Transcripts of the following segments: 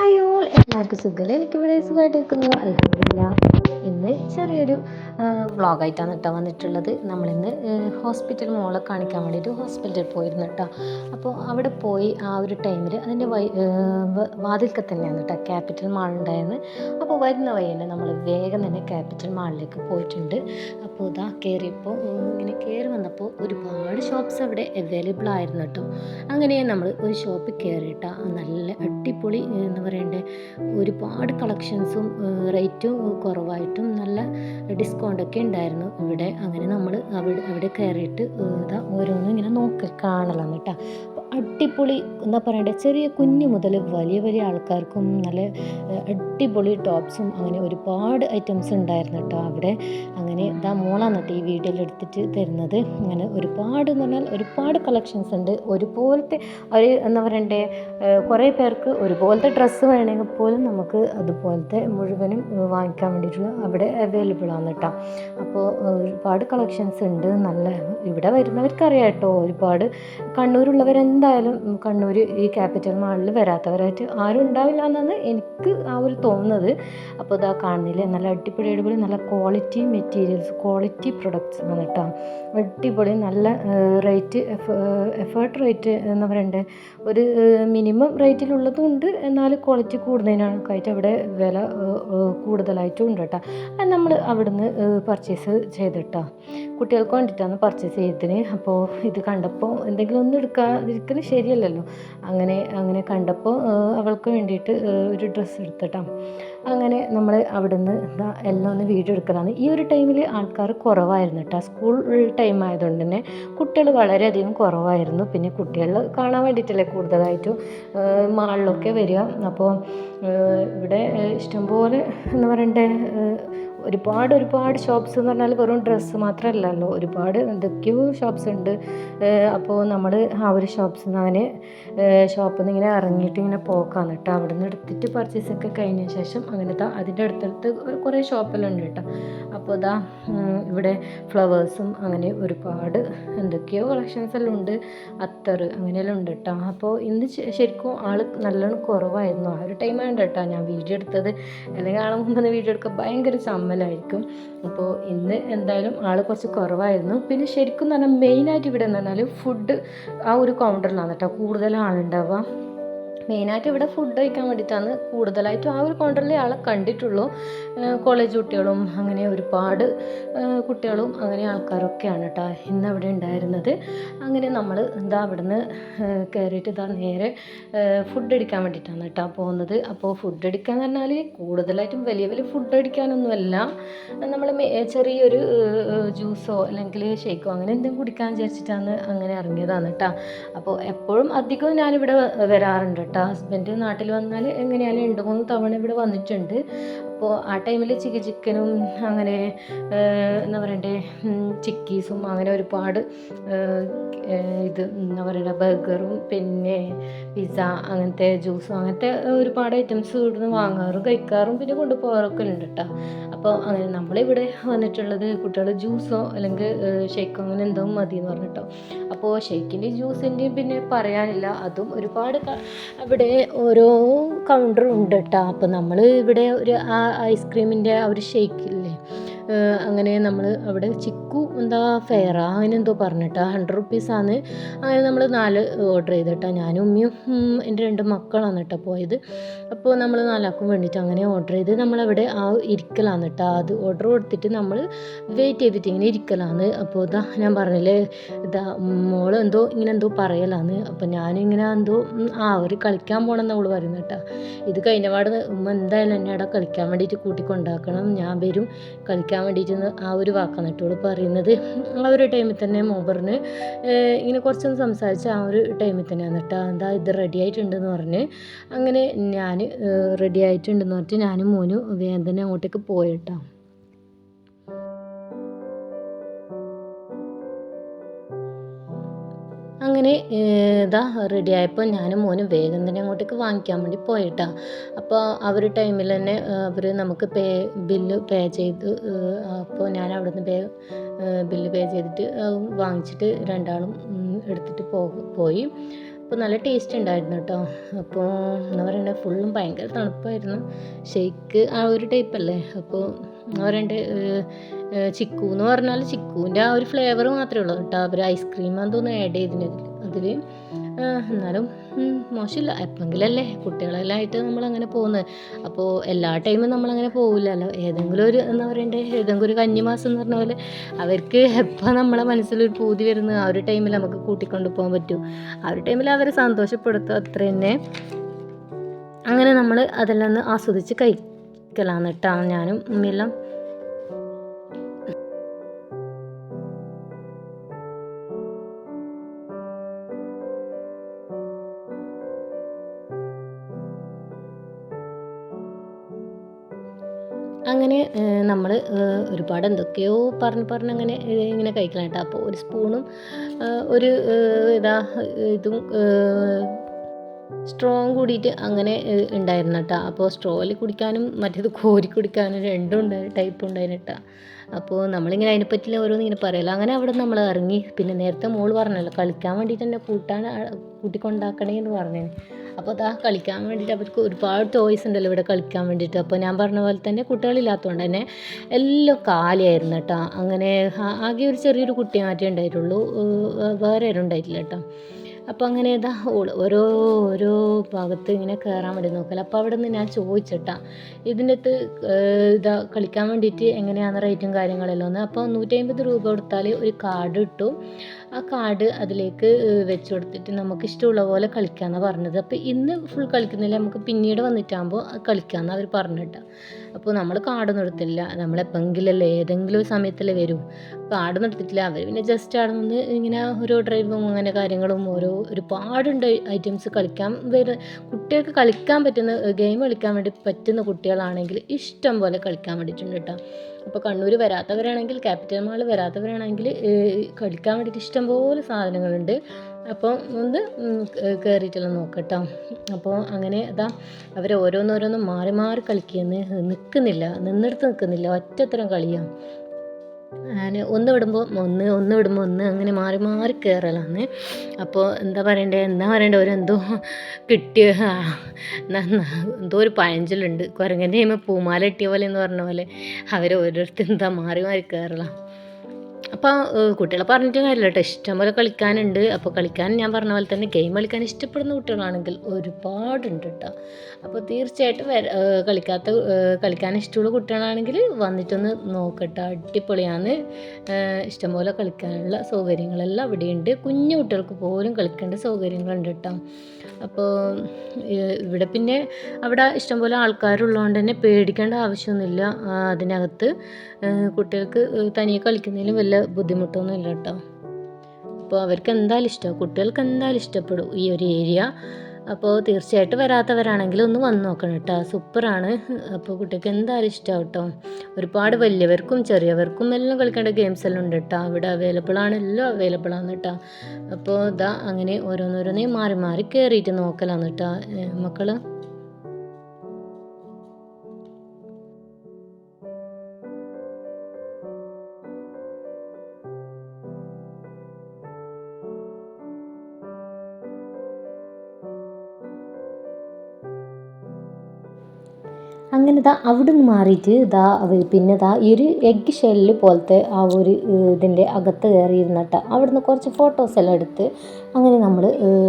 Hi all എല്ലാവർക്കും എനിക്കിവിടെ സുഖമായിട്ട് നിൽക്കുന്നു അല്ല ഇന്ന് ചെറിയൊരു വ്ളോഗായിട്ടാണ് കേട്ടോ വന്നിട്ടുള്ളത്. നമ്മളിന്ന് ഹോസ്പിറ്റൽ മോളെ കാണിക്കാൻ വേണ്ടിയിട്ട് ഹോസ്പിറ്റലിൽ പോയിരുന്നു കേട്ടോ. അപ്പോൾ അവിടെ പോയി ആ ഒരു ടൈമിൽ അതിന്റെ വൈ വാതിൽക്ക തന്നെയാണ് കേട്ടോ ക്യാപിറ്റൽ മാൾ ഉണ്ടായിരുന്നു അപ്പോൾ വരുന്ന വഴി തന്നെ നമ്മൾ വേഗം തന്നെ ക്യാപിറ്റൽ മാളിലേക്ക് പോയിട്ടുണ്ട്. അപ്പോൾ ഇതാ കയറിയപ്പോൾ ഇങ്ങനെ കയറി വന്നപ്പോൾ ഒരുപാട് ഷോപ്സ് അവിടെ അവൈലബിൾ ആയിരുന്നു കേട്ടോ. അങ്ങനെ നമ്മൾ ഒരു ഷോപ്പിൽ കയറിയിട്ടാ നല്ല അടിപൊളി എന്ന് പറയണ്ടേ ഒരുപാട് കളക്ഷൻസും റേറ്റും കുറവായിട്ടും നല്ല ഡിസ്കൗണ്ടൊക്കെ ഉണ്ടായിരുന്നു. ഇവിടെ അങ്ങനെ നമ്മൾ അവിടെ അവിടെ കയറിയിട്ട് ഇതാ ഓരോന്നും ഇങ്ങനെ നോക്കി കാണലാണ് കേട്ടോ അടിപൊളി എന്നാ പറയണ്ടേ ചെറിയ കുഞ്ഞു മുതൽ വലിയ വലിയ ആൾക്കാർക്കും നല്ല അടിപൊളി ടോപ്സും അങ്ങനെ ഒരുപാട് ഐറ്റംസ് ഉണ്ടായിരുന്നു കേട്ടോ അവിടെ. അങ്ങനെ ഇതാ മോളാണ് കേട്ടോ ഈ വീഡിയോയിൽ എടുത്തിട്ട് തരുന്നത്. അങ്ങനെ ഒരുപാട് എന്ന് പറഞ്ഞാൽ ഒരുപാട് കളക്ഷൻസ് ഉണ്ട്. ഒരുപോലത്തെ ഒരു എന്താ പറയണ്ടേ കുറേ പേർക്ക് ഒരുപോലത്തെ ഡ്രസ്സ് വേണമെങ്കിൽ പോലും നമുക്ക് അതുപോലത്തെ മുഴുവനും വാങ്ങിക്കാൻ വേണ്ടിയിട്ടുള്ള അവിടെ അവൈലബിൾ ആണ് കേട്ടോ. അപ്പോൾ ഒരുപാട് കളക്ഷൻസ് ഉണ്ട്. നല്ല ഇവിടെ വരുന്നവർക്കറിയാം കേട്ടോ ഒരുപാട്. കണ്ണൂരുള്ളവരെന്തായാലും കണ്ണൂർ ഈ ക്യാപിറ്റൽ മാളിൽ വരാത്തവരായിട്ട് ആരും ഉണ്ടാവില്ല എന്നാണ് എനിക്ക് ആ ഒരു തോന്നുന്നത്. അപ്പോൾ ഇതാ കാണുന്നില്ലേ? നല്ല അടിപൊളി അടിപൊളി നല്ല ക്വാളിറ്റി മെറ്റീരിയൽസ് ക്വാളിറ്റി പ്രൊഡക്ട്സ് ആണ് കേട്ടോ. അടിപൊളി നല്ല റേറ്റ് എഫേർട്ട് റേറ്റ് എന്ന് പറയണ്ടേ? ഒരു മിനിമം റേറ്റിലുള്ളതും ഉണ്ട്. എന്നാൽ ക്വാളിറ്റി കൂടുന്നതിനൊക്കെയായിട്ട് അവിടെ വില കൂടുതലായിട്ടും ഉണ്ട് കേട്ടോ. നമ്മൾ അവിടുന്ന് പർച്ചേസ് ചെയ്തിട്ടോ കുട്ടികൾക്ക് വേണ്ടിയിട്ടാണ് പർച്ചേസ് ചെയ്തതിന് അപ്പോൾ ഇത് കണ്ടപ്പോൾ എന്തെങ്കിലും ഒന്നും എടുക്കാതിരിക്കൽ ശരിയല്ലല്ലോ അങ്ങനെ അങ്ങനെ കണ്ടപ്പോൾ അവൾക്ക് വേണ്ടിയിട്ട് ഒരു ഡ്രസ്സ് എടുത്തിട്ടാ. അങ്ങനെ നമ്മൾ അവിടുന്ന് എല്ലാം ഒന്ന് വീഡിയോ എടുക്കലാണ്. ഈ ഒരു ടൈമിൽ ആൾക്കാർ കുറവായിരുന്നു കേട്ടോ സ്കൂൾ ടൈം ആയതുകൊണ്ട് തന്നെ കുട്ടികൾ വളരെയധികം കുറവായിരുന്നു. പിന്നെ കുട്ടികൾ കാണാൻ വേണ്ടിയിട്ടല്ലേ കൂടുതലായിട്ടും മാളിലൊക്കെ വരിക. അപ്പോൾ ഇവിടെ ഇഷ്ടംപോലെ എന്ന് പറയണ്ടേ ഒരുപാട് ഒരുപാട് ഷോപ്സ് എന്ന് പറഞ്ഞാൽ വെറും ഡ്രസ്സ് മാത്രമല്ലല്ലോ. ഒരുപാട് എന്തൊക്കെയോ ഷോപ്സ് ഉണ്ട്. അപ്പോൾ നമ്മൾ ആ ഒരു ഷോപ്സിൽ നിന്ന് അങ്ങനെ ഷോപ്പിൽ നിന്ന് ഇങ്ങനെ ഇറങ്ങിയിട്ട് ഇങ്ങനെ പോക്കാന്ന് കേട്ടോ അവിടെ നിന്ന് എടുത്തിട്ട് പർച്ചേസ് ഒക്കെ കഴിഞ്ഞ ശേഷം അങ്ങനത്തെ അതിന്റെ അടുത്തടുത്ത് കുറേ ഷോപ്പിലുണ്ട് കേട്ടോ അപ്പോൾ ഇതാ ഇവിടെ ഫ്ലവേഴ്സും അങ്ങനെ ഒരുപാട് എന്തൊക്കെയോ കളക്ഷൻസ് എല്ലാം ഉണ്ട്. അത്തർ അങ്ങനെയെല്ലാം ഉണ്ട് കേട്ടോ അപ്പോൾ ഇന്ന് ശരിക്കും ആൾ നല്ലോണം കുറവായിരുന്നു. ആ ഒരു ടൈമാണ് കേട്ടോ ഞാൻ വീഡിയോ എടുത്തത്. അല്ലെങ്കിൽ ആളെ മുമ്പ് വീഡിയോ എടുക്കാൻ ഭയങ്കര ചമ്മലായിരിക്കും അപ്പോൾ ഇന്ന് എന്തായാലും ആൾ കുറച്ച് കുറവായിരുന്നു. പിന്നെ ശരിക്കും എന്ന് പറഞ്ഞാൽ മെയിനായിട്ട് ഇവിടെ എന്ന് പറഞ്ഞാൽ ഫുഡ് ആ ഒരു കൗണ്ടറിലാണ് കേട്ടോ. കൂടുതൽ ആളുണ്ടാവുക. മെയിനായിട്ട് ഇവിടെ ഫുഡ് കഴിക്കാൻ വേണ്ടിയിട്ടാണ് കൂടുതലായിട്ടും ആ ഒരു കൗണ്ടറിൽ ആളെ കണ്ടിട്ടുള്ളൂ. കോളേജ് കുട്ടികളും അങ്ങനെ ഒരുപാട് കുട്ടികളും അങ്ങനെ ആൾക്കാരൊക്കെയാണ് കേട്ടോ ഇന്ന് അവിടെ ഉണ്ടായിരുന്നത്. അങ്ങനെ നമ്മൾ എന്താ അവിടുന്ന് കയറിയിട്ട് ഇതാ നേരെ ഫുഡ് അടിക്കാൻ വേണ്ടിയിട്ടാണ് കേട്ടോ പോകുന്നത്. അപ്പോൾ ഫുഡ് അടിക്കാൻ പറഞ്ഞാൽ കൂടുതലായിട്ടും വലിയ വലിയ ഫുഡ് അടിക്കാനൊന്നുമല്ല. നമ്മൾ ചെറിയൊരു ജ്യൂസോ അല്ലെങ്കിൽ ഷേക്കോ അങ്ങനെ എന്തെങ്കിലും കുടിക്കാൻ വിചാരിച്ചിട്ടാണ് അങ്ങനെ ഇറങ്ങിയതാണ് കേട്ടോ അപ്പോൾ എപ്പോഴും അധികവും ഞാനിവിടെ വരാറുണ്ട് കേട്ടോ ഹസ്ബൻഡ് നാട്ടിൽ വന്നാൽ എങ്ങനെയാലും രണ്ട് മൂന്ന് തവണ ഇവിടെ വന്നിട്ടുണ്ട്. അപ്പോൾ ആ ടൈമിൽ ചിക്കി ചിക്കനും അങ്ങനെ എന്താ പറയണ്ടേ ചിക്കീസും അങ്ങനെ ഒരുപാട് ഇത് എന്താ പറയുക ബർഗറും പിന്നെ പിസ്സ അങ്ങനത്തെ ജ്യൂസും അങ്ങനത്തെ ഒരുപാട് ഐറ്റംസ് ഇവിടുന്ന് വാങ്ങാറും കഴിക്കാറും പിന്നെ കൊണ്ടുപോകാറൊക്കെ ഉണ്ട് കേട്ടോ അപ്പോൾ അങ്ങനെ നമ്മളിവിടെ വന്നിട്ടുള്ളത് കുട്ടികൾ ജ്യൂസോ അല്ലെങ്കിൽ ഷേക്കോ അങ്ങനെ എന്തോ മതി എന്ന് പറഞ്ഞിട്ടോ. അപ്പോൾ ഷേക്കിന്റെയും ജ്യൂസിന്റെയും പിന്നെ പറയാനില്ല അതും ഒരുപാട് അവിടെ ഓരോ കൗണ്ടറും ഉണ്ട് കേട്ടോ അപ്പോൾ നമ്മൾ ഇവിടെ ഒരു ആ ഐസ്ക്രീമിന്റെ ആ ഒരു ഷേക്കില്ലേ? അങ്ങനെ നമ്മൾ അവിടെ ചിക്കു എന്താ ഫെയറാ? എന്തോ പറഞ്ഞിട്ടാ. ഹൺഡ്രഡ് റുപ്പീസാണ് അങ്ങനെ നമ്മൾ നാല് ഓർഡർ ചെയ്തിട്ടാ. ഞാനും ഉമ്മയും എന്റെ രണ്ട് മക്കളാണ് കേട്ടോ പോയത്. അപ്പോൾ നമ്മൾ നാലാക്കും വേണ്ടിയിട്ട് അങ്ങനെ ഓർഡർ ചെയ്ത് നമ്മളവിടെ ആ ഇരിക്കലാണ് കേട്ടോ അത് ഓർഡർ കൊടുത്തിട്ട് നമ്മൾ വെയിറ്റ് ചെയ്തിട്ട് ഇങ്ങനെ ഇരിക്കലാണ് അപ്പോൾ ഇതാ ഞാൻ പറഞ്ഞില്ലേ ഇതാ മോൾ എന്തോ ഇങ്ങനെ എന്തോ പറയലാണ് അപ്പോൾ ഞാനിങ്ങനെ എന്തോ ആ അവർ കളിക്കാൻ പോകണമെന്ന് അവൾ പറയുന്നത് കേട്ടോ ഇത് കഴിഞ്ഞപാട് ഉമ്മ എന്തായാലും എന്നെ അവിടെ കളിക്കാൻ വേണ്ടിയിട്ട് കൂട്ടിക്കൊണ്ടാക്കണം. ഞാൻ വരും കളിക്കാൻ വേണ്ടിയിട്ട് ആ ഒരു വാക്കാണ് കേട്ടോ പറയുന്നത്. ആ ഒരു ടൈമിൽ തന്നെ മോബറിന് ഇങ്ങനെ കുറച്ചൊന്ന് സംസാരിച്ച് ആ ഒരു ടൈമിൽ തന്നെ എന്നിട്ട് എന്താ ഇത് റെഡി ആയിട്ടുണ്ടെന്ന് പറഞ്ഞ് അങ്ങനെ ഞാൻ റെഡി ആയിട്ടുണ്ടെന്ന് പറഞ്ഞിട്ട് ഞാനും മോനും തന്നെ അങ്ങോട്ടേക്ക് പോയിട്ടോ അങ്ങനെ ഇതാ റെഡി ആയപ്പോൾ ഞാനും മോനും വേഗം തന്നെ അങ്ങോട്ടേക്ക് വാങ്ങിക്കാൻ വേണ്ടി പോയിട്ടാ. അപ്പോൾ ഒരു ടൈമിൽ തന്നെ അവർ നമുക്ക് പേ ബില്ല് പേ ചെയ്ത് അപ്പോൾ ഞാൻ അവിടെ നിന്ന് പേ ബില്ല് പേ ചെയ്തിട്ട് വാങ്ങിച്ചിട്ട് രണ്ടാളും എടുത്തിട്ട് പോയി. അപ്പോൾ നല്ല ടേസ്റ്റ് ഉണ്ടായിരുന്നു കേട്ടോ. അപ്പോൾ എന്താ പറയണ്ടേ ഫുള്ളും ഭയങ്കര തണുപ്പായിരുന്നു. ഷെയ്ക്ക് ആ ഒരു ടൈപ്പ് അല്ലേ? അപ്പോൾ എന്താ പറയണ്ടേ ചിക്കു എന്ന് പറഞ്ഞാൽ ചിക്കുവിന്റെ ആ ഒരു ഫ്ലേവർ മാത്രമേ ഉള്ളൂ കേട്ടോ. അവർ ഐസ്ക്രീം തോന്നുന്നു ആഡ് ചെയ്തിട്ടുണ്ട് അതിൽ എന്നാലും മോശമില്ല. എപ്പോഴെങ്കിലല്ലേ കുട്ടികളെല്ലായിട്ട് നമ്മളങ്ങനെ പോകുന്നത്. അപ്പോൾ എല്ലാ ടൈമും നമ്മളങ്ങനെ പോകില്ലല്ലോ ഏതെങ്കിലും ഒരു എന്താ പറയണ്ടേ ഏതെങ്കിലും ഒരു കന്നിമാസം എന്ന് പറഞ്ഞ പോലെ അവർക്ക് എപ്പോൾ നമ്മളെ മനസ്സിലൊരു പൂതി വരുന്നു ആ ഒരു ടൈമിൽ നമുക്ക് കൂട്ടിക്കൊണ്ട് പോകാൻ പറ്റും. ആ ഒരു ടൈമിൽ അവരെ സന്തോഷപ്പെടുത്തും അത്ര തന്നെ. അങ്ങനെ നമ്മൾ അതെല്ലാം ഒന്ന് ആസ്വദിച്ച് കഴിക്കലാണ് കേട്ടോ ഞാനും ഉമ്മിയെല്ലാം അങ്ങനെ നമ്മൾ ഒരുപാട് എന്തൊക്കെയോ പറഞ്ഞ് പറഞ്ഞ് അങ്ങനെ ഇങ്ങനെ കഴിക്കണം കേട്ടോ അപ്പോൾ ഒരു സ്പൂണും ഒരു ഇതാ ഇതും സ്ട്രോങ് കൂടിയിട്ട് അങ്ങനെ ഉണ്ടായിരുന്നു കേട്ടോ അപ്പോൾ സ്ട്രോയിൽ കുടിക്കാനും മറ്റേത് കോരി കുടിക്കാനും രണ്ടും ഉണ്ട് ടൈപ്പ് ഉണ്ടായിരുന്നു കേട്ടോ അപ്പോൾ നമ്മളിങ്ങനെ അതിനെപ്പറ്റില്ല ഓരോന്നും ഇങ്ങനെ പറയല്ലോ അങ്ങനെ അവിടെ നമ്മൾ ഇറങ്ങി. പിന്നെ നേരത്തെ മോൾ പറഞ്ഞല്ലോ കളിക്കാൻ വേണ്ടിയിട്ട് തന്നെ കൂട്ടാൻ കൂട്ടിക്കൊണ്ടാക്കണേ എന്ന് പറഞ്ഞു അപ്പോൾ അതാ കളിക്കാൻ വേണ്ടിയിട്ട് അവർക്ക് ഒരുപാട് ടോയ്സ് ഉണ്ടല്ലോ ഇവിടെ കളിക്കാൻ വേണ്ടിയിട്ട്. അപ്പോൾ ഞാൻ പറഞ്ഞ പോലെ തന്നെ കുട്ടികളില്ലാത്തതുകൊണ്ട് തന്നെ എല്ലാം കാലിയായിരുന്നു കേട്ടോ. അങ്ങനെ ആകെ ഒരു ചെറിയൊരു കുട്ടി മാറ്റേ ഉണ്ടായിട്ടുള്ളൂ. വേറെ ആരും ഉണ്ടായിട്ടില്ല കേട്ടോ. അപ്പോൾ അങ്ങനെ ഇതാ ഓരോ ഓരോ ഭാഗത്ത് ഇങ്ങനെ കയറാൻ വേണ്ടി നോക്കല. അപ്പോൾ അവിടെ നിന്ന് ഞാൻ ചോദിച്ചിട്ടാ ഇതിന്റെ അകത്ത് ഇതാ കളിക്കാൻ വേണ്ടിയിട്ട് എങ്ങനെയാണ് റേറ്റും കാര്യങ്ങളെല്ലാം ഒന്ന്. അപ്പോൾ നൂറ്റി അമ്പത് രൂപ കൊടുത്താൽ ഒരു കാർഡ് കിട്ടും. ആ കാർഡ് അതിലേക്ക് വെച്ച് കൊടുത്തിട്ട് നമുക്ക് ഇഷ്ടമുള്ള പോലെ കളിക്കാമെന്നാണ് പറഞ്ഞത്. അപ്പോൾ ഇന്ന് ഫുൾ കളിക്കുന്നില്ല നമുക്ക് പിന്നീട് വന്നിട്ടാകുമ്പോൾ കളിക്കാമെന്ന് അവർ പറഞ്ഞിട്ടാ. അപ്പോൾ നമ്മൾ കാർഡൊന്നും എടുത്തില്ല. നമ്മളെപ്പെങ്കിലല്ലേ ഏതെങ്കിലും ഒരു സമയത്തല്ലേ വരും. കാർഡൊന്നും എടുത്തിട്ടില്ല. അവർ പിന്നെ ജസ്റ്റ് അവിടെ നിന്ന് ഇങ്ങനെ ഓരോ ഡ്രൈവും അങ്ങനെ കാര്യങ്ങളും ഓരോ ഒരുപാടുണ്ട് ഐറ്റംസ് കളിക്കാൻ വരുന്ന കുട്ടികൾക്ക് കളിക്കാൻ പറ്റുന്ന ഗെയിം കളിക്കാൻ വേണ്ടി പറ്റുന്ന കുട്ടികളാണെങ്കിൽ ഇഷ്ടം പോലെ കളിക്കാൻ വേണ്ടിയിട്ടുണ്ട് കേട്ടോ അപ്പോൾ കണ്ണൂർ വരാത്തവരാണെങ്കിൽ ക്യാപിറ്റൽ മാൾ വരാത്തവരാണെങ്കിൽ കളിക്കാൻ വേണ്ടിയിട്ട് ഇഷ്ടംപോലെ സാധനങ്ങളുണ്ട്. അപ്പോൾ ഒന്ന് കയറിയിട്ടെല്ലാം നോക്കട്ടോ. അപ്പോൾ അങ്ങനെ അതാ അവർ ഓരോന്നോരോന്നും മാറി മാറി കളിക്കുന്നു നിൽക്കുന്നില്ല നിന്നെടുത്ത് നിൽക്കുന്നില്ല ഒറ്റത്തരം കളിയാണ് ഞാൻ ഒന്ന് വിടുമ്പോൾ ഒന്ന് ഒന്ന് വിടുമ്പോൾ ഒന്ന് അങ്ങനെ മാറി മാറി കയറലാണ് അപ്പോൾ എന്താ പറയണ്ടേ? എന്താ പറയണ്ടേ? ഒരു എന്തോ കിട്ടിയ എന്തോ ഒരു പഴഞ്ചൊല്ലുണ്ട്. കുരങ്ങന്റെ ചെയ്യുമ്പോൾ പൂമാല കിട്ടിയ പോലെ എന്ന് പറഞ്ഞ പോലെ അവർ ഓരോരുത്തർ എന്താ മാറി മാറി കയറலாம் അപ്പോൾ കുട്ടികളെ പറഞ്ഞിട്ട് കാര്യമില്ല കേട്ടോ ഇഷ്ടംപോലെ കളിക്കാനുണ്ട്. അപ്പോൾ കളിക്കാൻ ഞാൻ പറഞ്ഞ പോലെ തന്നെ ഗെയിം കളിക്കാൻ ഇഷ്ടപ്പെടുന്ന കുട്ടികളാണെങ്കിൽ ഒരുപാടുണ്ട് കേട്ടോ അപ്പോൾ തീർച്ചയായിട്ടും കളിക്കാത്ത കളിക്കാൻ ഇഷ്ടമുള്ള കുട്ടികളാണെങ്കിൽ വന്നിട്ടൊന്ന് നോക്കട്ടെ. അടിപൊളിയാണ്. ഇഷ്ടംപോലെ കളിക്കാനുള്ള സൗകര്യങ്ങളെല്ലാം അവിടെയുണ്ട്. കുഞ്ഞു കുട്ടികൾക്ക് പോലും കളിക്കേണ്ട സൗകര്യങ്ങളുണ്ട് കേട്ടോ അപ്പോൾ ഇവിടെ പിന്നെ അവിടെ ഇഷ്ടംപോലെ ആൾക്കാരുള്ളതുകൊണ്ട് തന്നെ പേടിക്കേണ്ട ആവശ്യമൊന്നുമില്ല. അതിനകത്ത് കുട്ടികൾക്ക് തനിയെ കളിക്കുന്നതിലും വല്ല ബുദ്ധിമുട്ടൊന്നും ഇല്ല കേട്ടോ. അപ്പോൾ അവർക്ക് എന്തായാലും ഇഷ്ടം കുട്ടികൾക്ക് എന്തായാലും ഇഷ്ടപ്പെടും ഈ ഒരു ഏരിയ. അപ്പോൾ തീർച്ചയായിട്ടും വരാത്തവരാണെങ്കിൽ ഒന്ന് വന്ന് നോക്കണം കേട്ടോ. സൂപ്പറാണ്. അപ്പോൾ കുട്ടികൾക്ക് എന്തായാലും ഇഷ്ടമാവും കേട്ടോ. ഒരുപാട് വലിയവർക്കും ചെറിയവർക്കും എല്ലാം കളിക്കേണ്ട ഗെയിംസ് എല്ലാം ഉണ്ട് കേട്ടോ. അവിടെ അവൈലബിൾ ആണ് എല്ലാം അവൈലബിൾ ആണ് കേട്ടോ. അപ്പോൾ ഇതാ അങ്ങനെ ഓരോന്നോരോന്നേ മാറി മാറി കയറിയിട്ട് നോക്കലാണ് കേട്ടോ. മക്കൾ അങ്ങനെ ദാ നിന്ന് മാറിയിട്ട് ദാ പിന്നെ ദാ ഈ ഒരു എഗ് ഷെല്ല് പോലത്തെ ആ ഒരു ഇതിന്റെ അകത്ത് കയറിയിരുന്നിട്ട്. നിന്ന് കുറച്ച് ഫോട്ടോസ് എല്ലാം എടുത്ത് അങ്ങനെ നമ്മൾ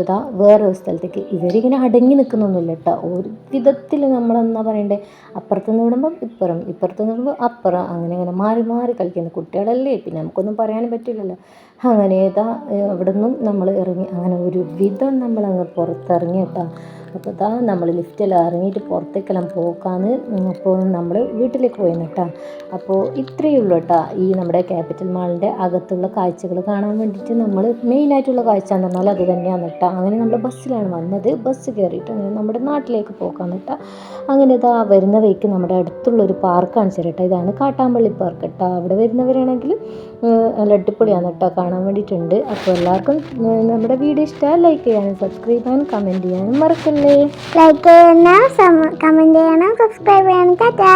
ഇതാ വേറൊരു സ്ഥലത്തേക്ക് ഇവരിങ്ങനെ അടങ്ങി നിൽക്കുന്നൊന്നുമില്ല കേട്ടോ ഒരു വിധത്തിൽ നമ്മൾ എന്താ പറയണ്ടേ? അപ്പുറത്ത് നിന്ന് വിടുമ്പം ഇപ്പുറം ഇപ്പുറത്ത് നിന്ന് വിടുമ്പോൾ അപ്പുറം. അങ്ങനെ അങ്ങനെ മാറി മാറി കളിക്കുന്ന കുട്ടികളല്ലേ? പിന്നെ നമുക്കൊന്നും പറയാനും പറ്റില്ലല്ലോ. അങ്ങനെ ഇതാ അവിടെ നിന്നും നമ്മൾ ഇറങ്ങി. അങ്ങനെ ഒരു വിധം നമ്മളങ്ങ് പുറത്തിറങ്ങി കേട്ടോ അപ്പോൾ നമ്മൾ ലിഫ്റ്റിൽ ഇറങ്ങിയിട്ട് പുറത്തേക്കെല്ലാം പോക്കാന്ന് അപ്പോൾ നമ്മൾ വീട്ടിലേക്ക് പോയി കേട്ടോ അപ്പോൾ ഇത്രയേ ഉള്ളൂ കേട്ടോ ഈ നമ്മുടെ ക്യാപിറ്റൽ മാളിന്റെ അകത്തുള്ള കാഴ്ചകൾ കാണാൻ വേണ്ടിയിട്ട് നമ്മൾ മെയിനായിട്ടുള്ള കാഴ്ച എന്ന് പറഞ്ഞാൽ അത് തന്നെയാണ് കേട്ടോ അങ്ങനെ നമ്മൾ ബസ്സിലാണ് വന്നത്. ബസ് കയറിയിട്ട് അങ്ങനെ നമ്മുടെ നാട്ടിലേക്ക് പോക്കാന്ന് കേട്ടോ അങ്ങനെ ഇതാ വരുന്ന വഴിക്ക് നമ്മുടെ അടുത്തുള്ള ഒരു പാർക്ക് കാണിച്ചു ഇതാണ് കാട്ടാമ്പള്ളി പാർക്ക് കേട്ടോ അവിടെ വരുന്നവരാണെങ്കിൽ നല്ല കേട്ടോ കാണാൻ വേണ്ടിയിട്ടുണ്ട്. അപ്പോൾ എല്ലാവർക്കും നമ്മുടെ വീഡിയോ ഇഷ്ടമായി ലൈക്ക് ചെയ്യാനും സബ്സ്ക്രൈബ് ചെയ്യാനും കമന്റ് ചെയ്യാനും മറക്കല്ലേ. ലൈക്ക് ചെയ്യണം കമന്റ് ചെയ്യണം സബ്സ്ക്രൈബ് ചെയ്യണം ടാറ്റാ